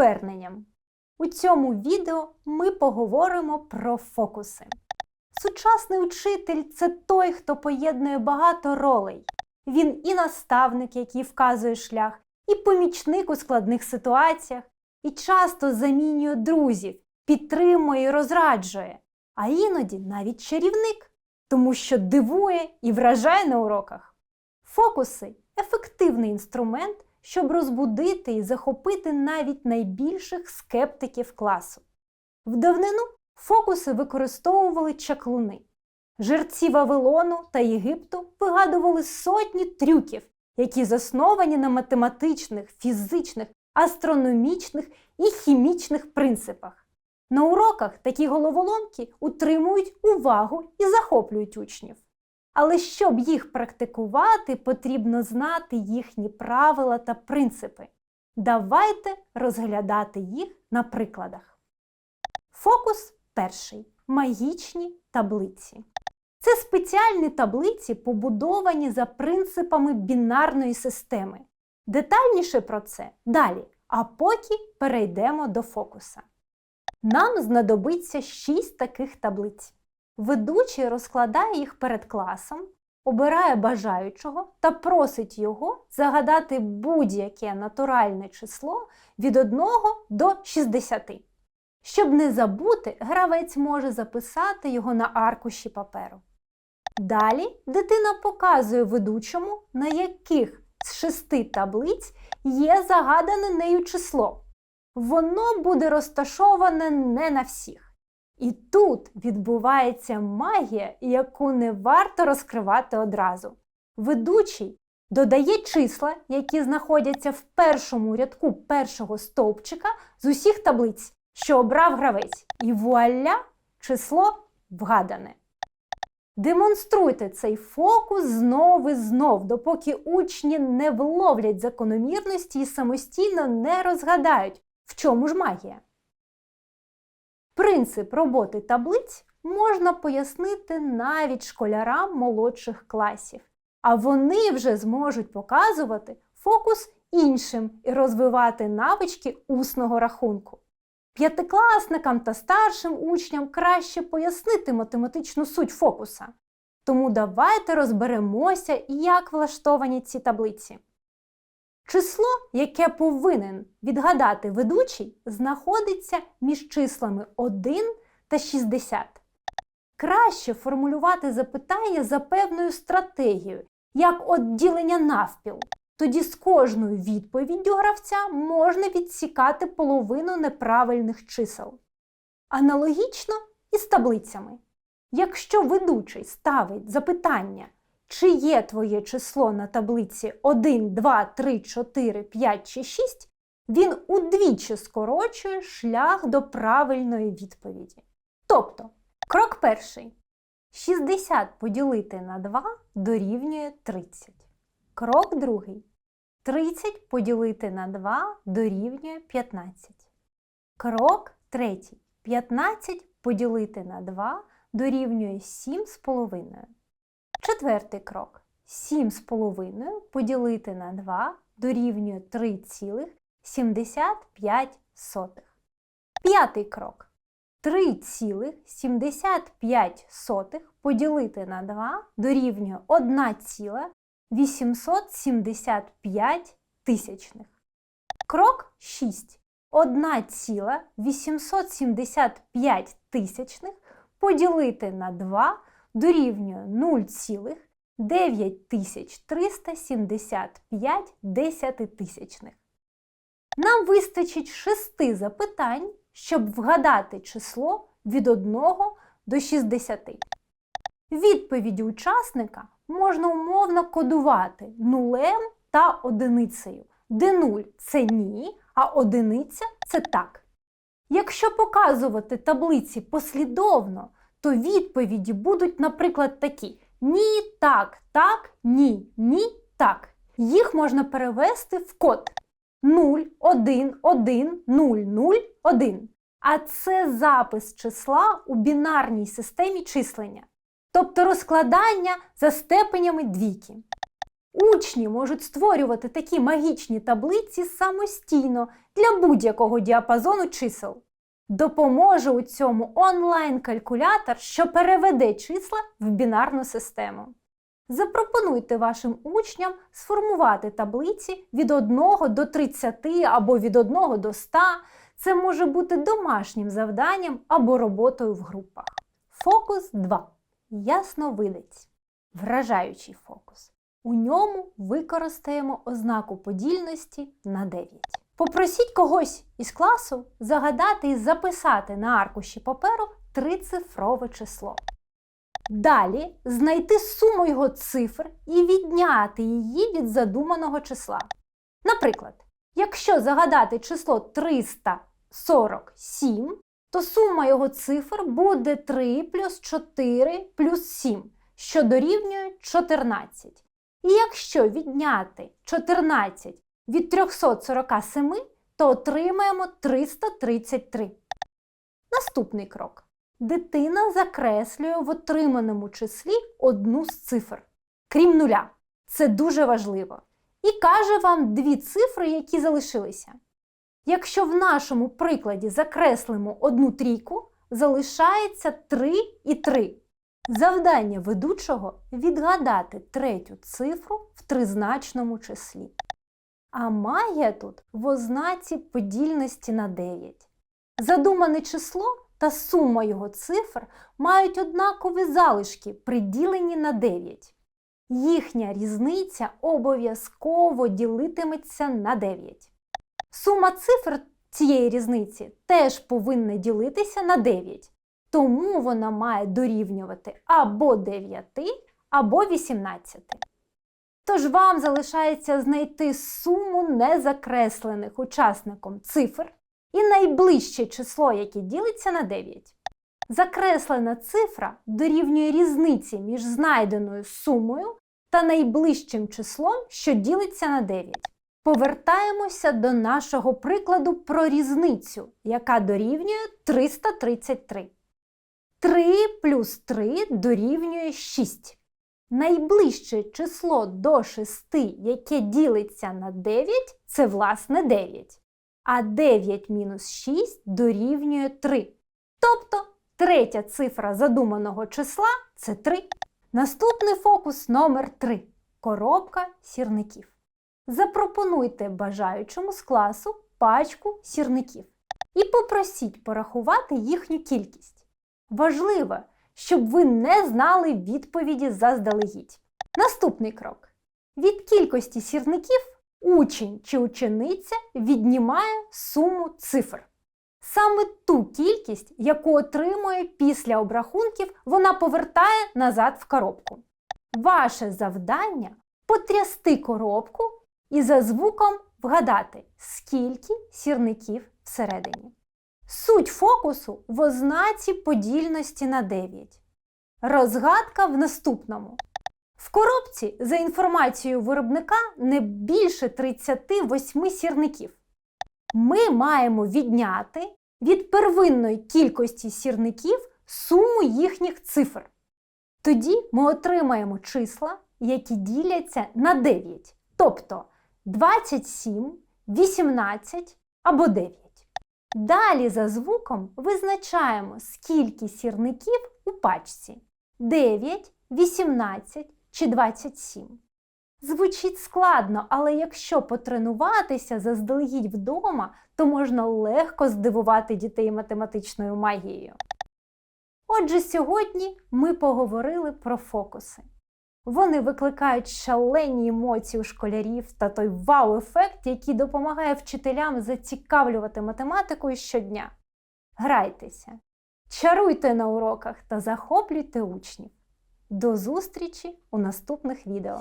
поверненням! У цьому відео ми поговоримо про фокуси. Сучасний учитель це той, хто поєднує багато ролей. Він і наставник, який вказує шлях, і помічник у складних ситуаціях, і часто замінює друзів, підтримує і розраджує, а іноді навіть чарівник, тому що дивує і вражає на уроках. Фокуси ефективний інструмент, щоб розбудити і захопити навіть найбільших скептиків класу. В давнину фокуси використовували чаклуни. Жерці Вавилону та Єгипту вигадували сотні трюків, які засновані на математичних, фізичних, астрономічних і хімічних принципах. На уроках такі головоломки утримують увагу і захоплюють учнів. Але щоб їх практикувати, потрібно знати їхні правила та принципи. Давайте розглядати їх на прикладах. Фокус перший магічні таблиці. Це спеціальні таблиці, побудовані за принципами бінарної системи. Детальніше про це далі, а поки перейдемо до фокуса. Нам знадобиться 6 таких таблиць. Ведучий розкладає їх перед класом, обирає бажаючого та просить його загадати будь-яке натуральне число від 1 до 60. Щоб не забути, гравець може записати його на аркуші паперу. Далі дитина показує ведучому, на яких з шести таблиць є загадане нею число. Воно буде розташоване не на всіх. І тут відбувається магія, яку не варто розкривати одразу. Ведучий додає числа, які знаходяться в першому рядку першого стовпчика з усіх таблиць, що обрав гравець. І вуаля число вгадане. Демонструйте цей фокус знов і знов, допоки учні не вловлять закономірності і самостійно не розгадають, в чому ж магія. Принцип роботи таблиць можна пояснити навіть школярам молодших класів, а вони вже зможуть показувати фокус іншим і розвивати навички усного рахунку. П'ятикласникам та старшим учням краще пояснити математичну суть фокуса. Тому давайте розберемося, як влаштовані ці таблиці. Число, яке повинен відгадати ведучий, знаходиться між числами 1 та 60. Краще формулювати запитання за певною стратегією, як от ділення навпіл. Тоді з кожною відповіддю гравця можна відсікати половину неправильних чисел. Аналогічно і з таблицями. Якщо ведучий ставить запитання, чи є твоє число на таблиці 1, 2, 3, 4, 5 чи 6, він удвічі скорочує шлях до правильної відповіді. Тобто, крок перший. 60 поділити на 2 дорівнює 30. Крок другий. 30 поділити на 2 дорівнює 15. Крок третій. 15 поділити на 2 дорівнює 7,5. Четвертий крок. 7,5 поділити на 2 дорівнює 3,75. П'ятий крок. 3,75 поділити на 2 дорівнює 1,875 тисячних. Крок 6. 1,875 тисячних поділити на 2 дорівнює 0,9375 десятитисячних. Нам вистачить шести запитань, щоб вгадати число від 1 до 60. Відповіді учасника можна умовно кодувати нулем та одиницею, де 0 це ні, а одиниця це так. Якщо показувати таблиці послідовно, то відповіді будуть, наприклад, такі: ні, так, так, ні, ні, так. Їх можна перевести в код 0, 1, 1, 0, 0, 1. А це запис числа у бінарній системі числення, тобто розкладання за степенями двійки. Учні можуть створювати такі магічні таблиці самостійно для будь-якого діапазону чисел. Допоможе у цьому онлайн-калькулятор, що переведе числа в бінарну систему. Запропонуйте вашим учням сформувати таблиці від 1 до 30 або від 1 до 100. Це може бути домашнім завданням або роботою в групах. Фокус 2. Ясновидець. Вражаючий фокус. У ньому використаємо ознаку подільності на 9. Попросіть когось із класу загадати і записати на аркуші паперу трицифрове число. Далі знайти суму його цифр і відняти її від задуманого числа. Наприклад, якщо загадати число 347, то сума його цифр буде 3 плюс 4 плюс 7, що дорівнює 14. І якщо відняти 14 від 347, то отримаємо 333. Наступний крок. Дитина закреслює в отриманому числі одну з цифр, крім нуля. Це дуже важливо. І каже вам дві цифри, які залишилися. Якщо в нашому прикладі закреслимо одну трійку, залишається 3 і 3. Завдання ведучого відгадати третю цифру в тризначному числі. А магія тут в ознаці подільності на 9. Задумане число та сума його цифр мають однакові залишки, приділені на 9. Їхня різниця обов'язково ділитиметься на 9. Сума цифр цієї різниці теж повинна ділитися на 9, тому вона має дорівнювати або 9, або 18. Тож вам залишається знайти суму незакреслених учасником цифр і найближче число, яке ділиться на 9. Закреслена цифра дорівнює різниці між знайденою сумою та найближчим числом, що ділиться на 9. Повертаємося до нашого прикладу про різницю, яка дорівнює 333. 3 плюс 3 дорівнює 6. Найближче число до 6, яке ділиться на 9, це власне 9. А 9 мінус 6 дорівнює 3. Тобто третя цифра задуманого числа це 3. Наступний фокус номер 3 коробка сірників. Запропонуйте бажаючому з класу пачку сірників і попросіть порахувати їхню кількість. Важливо, щоб ви не знали відповіді заздалегідь. Наступний крок. Від кількості сірників учень чи учениця віднімає суму цифр. Саме ту кількість, яку отримує після обрахунків, вона повертає назад в коробку. Ваше завдання потрясти коробку і за звуком вгадати, скільки сірників всередині. Суть фокусу в ознаці подільності на 9. Розгадка в наступному. В коробці, за інформацією виробника, не більше 38 сірників. Ми маємо відняти від первинної кількості сірників суму їхніх цифр. Тоді ми отримаємо числа, які діляться на 9, тобто 27, 18 або 9. Далі за звуком визначаємо, скільки сірників у пачці 9, 18 чи 27. Звучить складно, але якщо потренуватися заздалегідь вдома, то можна легко здивувати дітей математичною магією. Отже, сьогодні ми поговорили про фокуси. Вони викликають шалені емоції у школярів та той вау-ефект, який допомагає вчителям зацікавлювати математикою щодня. Грайтеся, чаруйте на уроках та захоплюйте учнів. До зустрічі у наступних відео!